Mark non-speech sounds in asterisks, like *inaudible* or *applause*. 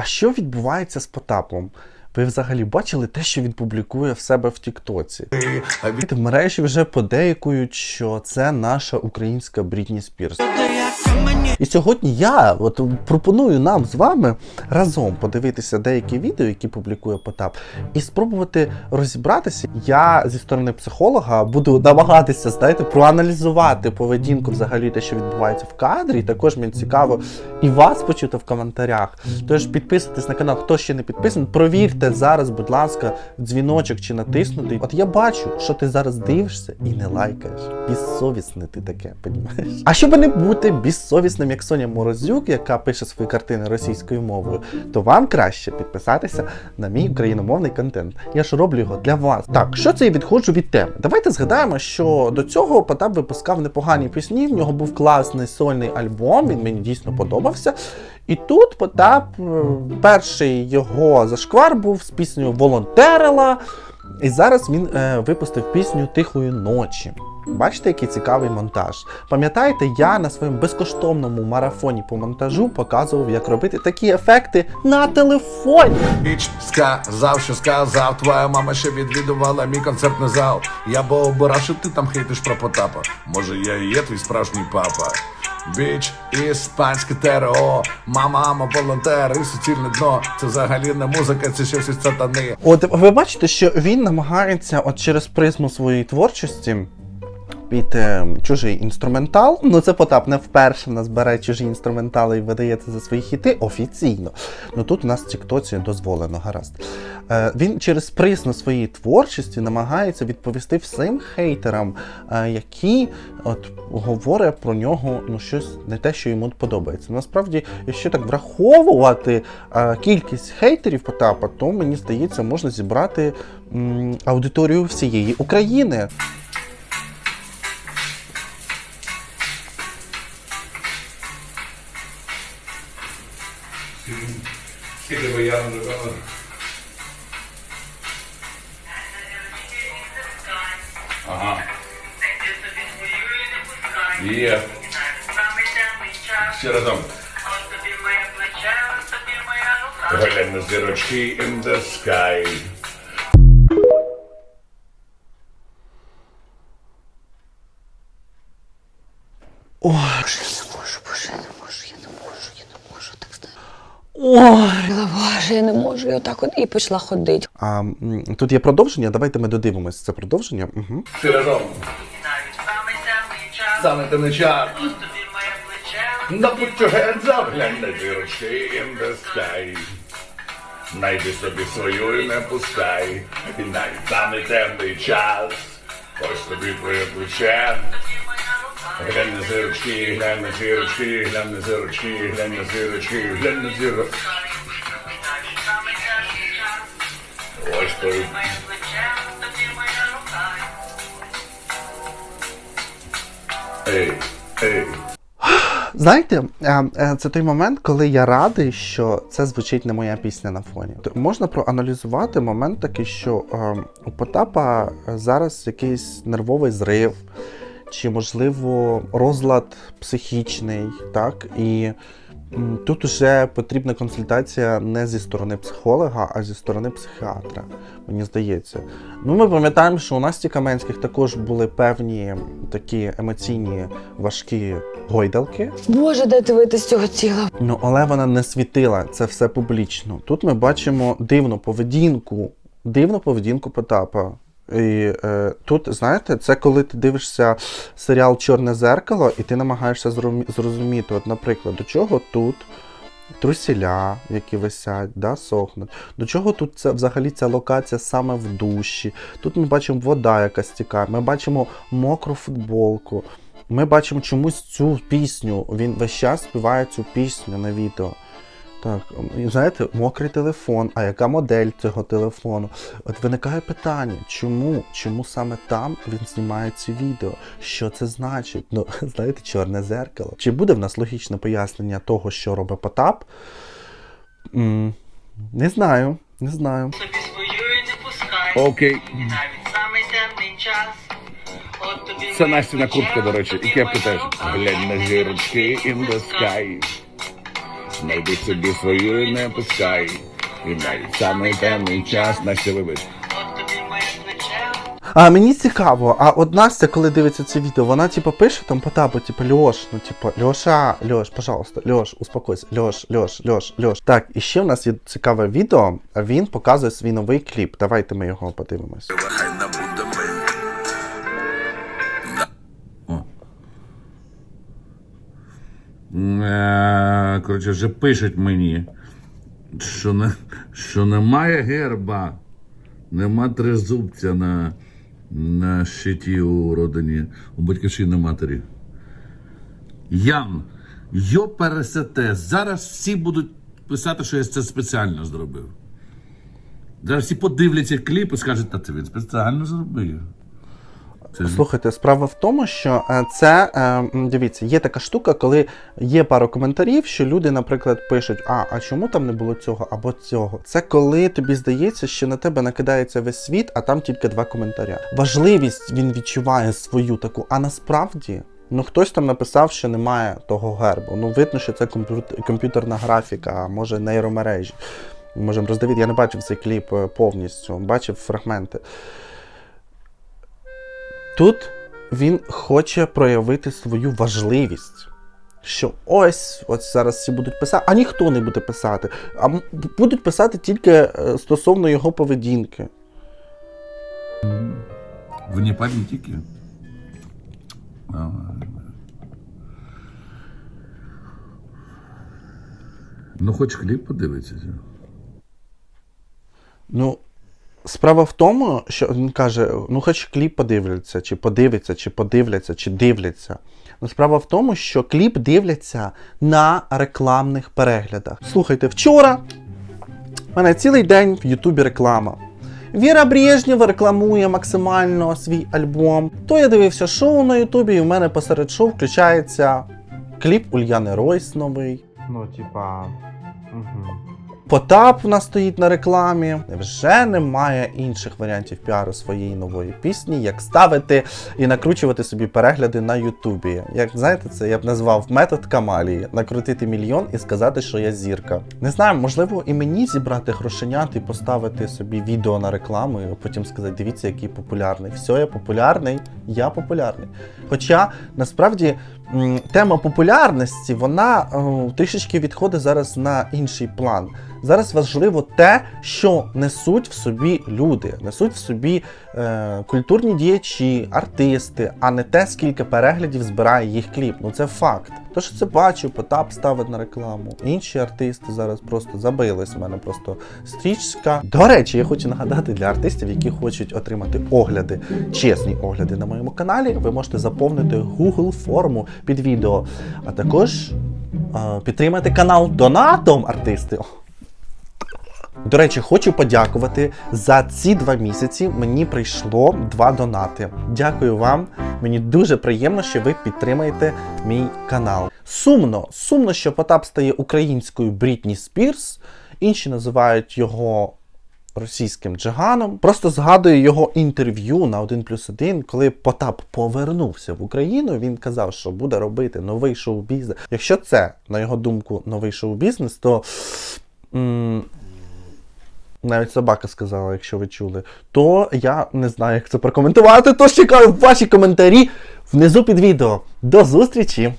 А що відбувається з Потапом? Ви взагалі бачили те, що він публікує в себе в Тіктоці? В мережі вже подейкують, що це наша українська Брітні Спірс. І сьогодні я от пропоную нам з вами разом подивитися деякі відео, які публікує Потап, і спробувати розібратися. Я зі сторони психолога буду намагатися, знаєте, проаналізувати поведінку взагалі те, що відбувається в кадрі. І також мені цікаво і вас почути в коментарях. Тож підписуйтесь на канал, хто ще не підписаний. Провірте зараз, будь ласка, дзвіночок чи натиснутий. От я бачу, що ти зараз дивишся і не лайкаєш. Безсовісне ти таке, понімаєш? А щоб не бути безсовісним, як Соня Морозюк, яка пише свої картини російською мовою, то вам краще підписатися на мій україномовний контент. Я ж роблю його для вас. Так, що це я відходжу від теми? Давайте згадаємо, що до цього Потап випускав непогані пісні. В нього був класний сольний альбом. Він мені дійсно подобався. І тут Потап, е, перший його зашквар був з піснею Волонтерила. І зараз він е, випустив пісню Тихої ночі. Бачите, який цікавий монтаж. Пам'ятаєте, я на своєму безкоштовному марафоні по монтажу показував, як робити такі ефекти на телефоні. Біч сказав, що сказав. Твоя мама ще відвідувала мій концертний зал. Я бо обирав, що ти там хейтиш про Потапа. Може, я і є твій справжній папа. Біч, іспанське ТРО, мама, мама, волонтер і суцільне дно. Це взагалі не музика, це щось із сатани. От ви бачите, що він намагається от через призму своєї творчості під е, чужий інструментал. Ну це Потап не вперше в нас бере чужі інструментали і видає це за свої хіти офіційно. Ну тут у нас в Тіктоці дозволено, гаразд. Е, він через призму своєї творчості намагається відповісти всім хейтерам, е, які от говорять про нього ну щось не те, що йому подобається. Насправді, якщо так враховувати е, кількість хейтерів Потапа, то мені здається, можна зібрати м, аудиторію всієї України. Скільки би я не виконав? Ага. Є. Ще разом. Глянь зірочки in the sky. Ой. Боже, я не можу. І отак от і почала ходити. А м, тут є продовження. Давайте ми додивимося це продовження. Угу. Всі разом. Саме темний час. На put your hands up, глянь на зірочки the sky. Найди собі свою і не пускай. І навіть самий темний час. Ось тобі твоє плече. Глянь на зірочки, глянь на зірочки, глянь на зірочки, глянь на зірочки, глянь на зірочки. Знаєте, е, е, це той момент, коли я радий, що це звучить не моя пісня на фоні. Можна проаналізувати момент такий, що е, у Потапа зараз якийсь нервовий зрив, чи, можливо, розлад психічний, так? І тут вже потрібна консультація не зі сторони психолога, а зі сторони психіатра, мені здається. Ну, ми пам'ятаємо, що у Насті Каменських також були певні такі емоційні важкі гойдалки. Боже, де ти вийти з цього тіла? Ну, але вона не світила це все публічно. Тут ми бачимо дивну поведінку, дивну поведінку Потапа. І е, тут, знаєте, це коли ти дивишся серіал Чорне зеркало, і ти намагаєшся зрозуміти, от, наприклад, до чого тут трусіля, які висять, да, сохнуть. До чого тут це взагалі ця локація саме в душі. Тут ми бачимо вода, яка стікає, ми бачимо мокру футболку. Ми бачимо чомусь цю пісню. Він весь час співає цю пісню на відео. Так, і знаєте, мокрий телефон, а яка модель цього телефону? От виникає питання, чому? Чому саме там він знімає ці відео? Що це значить? Ну, *laughs* знаєте, чорне зеркало. Чи буде в нас логічне пояснення того, що робить Потап? М, не знаю, не знаю. собі свою не пускай. Окей. Навіть самий темний час. Це Настіна куртка, до речі, і тобі кепка теж. Глянь на зірочки in the sky. Найди собі свою і не пускай. І навіть самий темний час на плече. А мені цікаво, а от Настя, коли дивиться це відео, вона типу пише там Потапу, типу, Льош, ну типу, Льоша, Льош, пожалуйста, Льош, успокойся, Льош, Льош, Льош, Льош. Так, і ще в нас є цікаве відео, а він показує свій новий кліп. Давайте ми його подивимось. Коротше, вже пишуть мені, що, не, що немає герба, нема тризубця на, на щиті у родині, у батьківщини матері. Ян, йо пересете, зараз всі будуть писати, що я це спеціально зробив. Зараз всі подивляться кліп і скажуть, та це він спеціально зробив. Слухайте, справа в тому, що е, це е, дивіться, є така штука, коли є пару коментарів, що люди, наприклад, пишуть: А, а чому там не було цього або цього? Це коли тобі здається, що на тебе накидається весь світ, а там тільки два коментаря. Важливість він відчуває свою таку, а насправді. Ну, хтось там написав, що немає того гербу. Ну, видно, що це комп'ютерна графіка, а може нейромережі. Можемо роздивити. Я не бачив цей кліп е, повністю, бачив фрагменти. Тут він хоче проявити свою важливість. Що ось, ось зараз всі будуть писати, а ніхто не буде писати. А будуть писати тільки е, стосовно його поведінки. Вне політики. Ага. Ну, хоч кліп подивитися. Ну, справа в тому, що він каже: ну, хоч кліп подивляться, чи подивиться, чи подивляться, чи дивляться. Ну, справа в тому, що кліп дивляться на рекламних переглядах. Слухайте, вчора в мене цілий день в Ютубі реклама. Віра Брежнєва рекламує максимально свій альбом. То я дивився шоу на Ютубі, і в мене посеред шоу включається кліп Ульяни Ройс новий. Ну, типа. Угу. Потап в нас стоїть на рекламі. Вже немає інших варіантів піару своєї нової пісні, як ставити і накручувати собі перегляди на Ютубі. Як знаєте, це я б назвав метод Камалії: накрутити мільйон і сказати, що я зірка. Не знаю, можливо, і мені зібрати грошенят і поставити собі відео на рекламу, і потім сказати, дивіться, який популярний. Все, я популярний, я популярний. Хоча насправді тема популярності вона е, трішечки відходить зараз на інший план. Зараз важливо те, що несуть в собі люди, несуть в собі е, культурні діячі, артисти, а не те, скільки переглядів збирає їх кліп. Ну це факт. То, що це бачу, Потап ставить на рекламу. Інші артисти зараз просто забились. У мене просто стрічка. До речі, я хочу нагадати для артистів, які хочуть отримати огляди, чесні огляди на моєму каналі. Ви можете заповнити Google форму під відео, а також е, підтримати канал донатом артисти. До речі, хочу подякувати за ці два місяці. Мені прийшло два донати. Дякую вам. Мені дуже приємно, що ви підтримаєте мій канал. Сумно, сумно, що Потап стає українською Брітні Спірс. Інші називають його російським джиганом. Просто згадую його інтерв'ю на 1 плюс 1, коли Потап повернувся в Україну. Він казав, що буде робити новий шоу-бізнес. Якщо це, на його думку, новий шоу-бізнес, то. Навіть собака сказала, якщо ви чули, то я не знаю, як це прокоментувати. Тож чекаю ваші коментарі внизу під відео. До зустрічі!